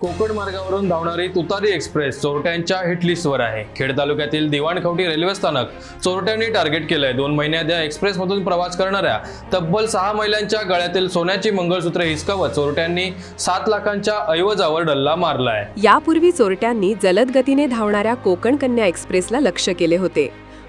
कोकण मार्गावरून धावणारी तुतारी एक्सप्रेस चोरट्यांच्या हिटलिस्टवर आहे. खेड तालुक्यातील दिवाणखवटी रेल्वे स्थानक चोरट्यांनी टार्गेट केलंय. दोन महिन्यात या एक्सप्रेसमधून प्रवास करणाऱ्या तब्बल सहा महिलांच्या गळ्यातील सोन्याची मंगळसूत्र हिसकावत चोरट्यांनी सात लाखांच्या ऐवजावर डल्ला मारलाय. यापूर्वी चोरट्यांनी जलद गतीने धावणाऱ्या कोकण कन्या एक्सप्रेसला लक्ष केले होते.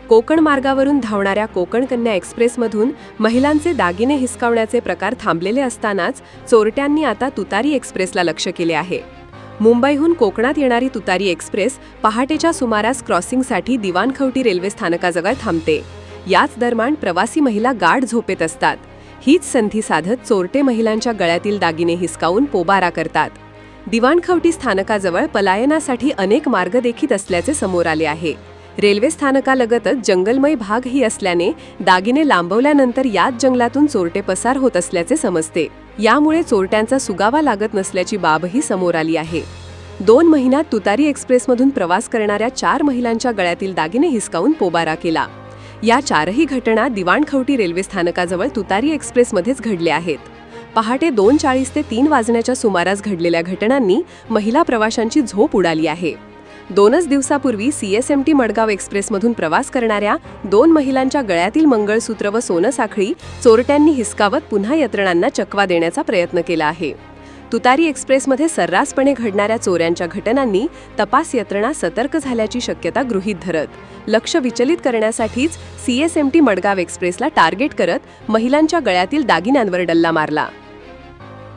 कोकण मार्गावरून धावणाऱ्या कोकण कन्या एक्सप्रेसमधून महिलांचे दागिने हिसकावण्याचे प्रकार थांबलेले असतानाच चोरट्यांनी आता तुतारी एक्सप्रेसला लक्ष केले आहे. मुंबईहून कोकणात येणारी तुतारी एक्सप्रेस पहाटेच्या सुमारास क्रॉसिंगसाठी दिवाणखवटी रेल्वे स्थानकाजवळ थांबते. याच दरम्यान प्रवासी महिला गाढ झोपेत असतात. हीच संधी साधत चोरटे महिलांच्या गळ्यातील दागिने हिसकावून पोबारा करतात. दिवाणखवटी स्थानकाजवळ पलायनासाठी अनेक मार्ग देखील असल्याचे समोर आले आहे. रेल्वे स्थानकालगतच जंगलमय भागही असल्याने दागिने लांबवल्यानंतर याच जंगलातून चोरटे पसार होत असल्याचे समजते. यामुळे चोरट्यांचा सुगावा लागत नसल्याची बाबही समोर आली आहे. दोन महिन्यात तुतारी एक्सप्रेसमधून प्रवास करणाऱ्या चार महिलांच्या गळ्यातील दागिने हिसकावून पोबारा केला. या चारही घटना दिवाणखवटी रेल्वे स्थानकाजवळ तुतारी एक्सप्रेसमध्येच घडल्या आहेत. पहाटे दोन चाळीस ते तीन वाजण्याच्या सुमारास घडलेल्या घटनांनी महिला प्रवाशांची झोप उडाली आहे. दोनच दिवसापूर्वी सीएसएमटी मडगाव एक्सप्रेसमधून प्रवास करणाऱ्या दोन महिलांच्या गळ्यातील मंगळसूत्र व सोनं साखळी चोरट्यांनी हिसकावत पुन्हा यंत्रणांना चकवा देण्याचा प्रयत्न केला आहे. तुतारी एक्सप्रेसमध्ये सर्रासपणे घडणाऱ्या चोऱ्यांच्या घटनांनी तपास यंत्रणा सतर्क झाल्याची शक्यता गृहीत धरत लक्ष विचलित करण्यासाठीच सीएसएमटी मडगाव एक्सप्रेसला टार्गेट करत महिलांच्या गळ्यातील दागिन्यांवर डल्ला मारला.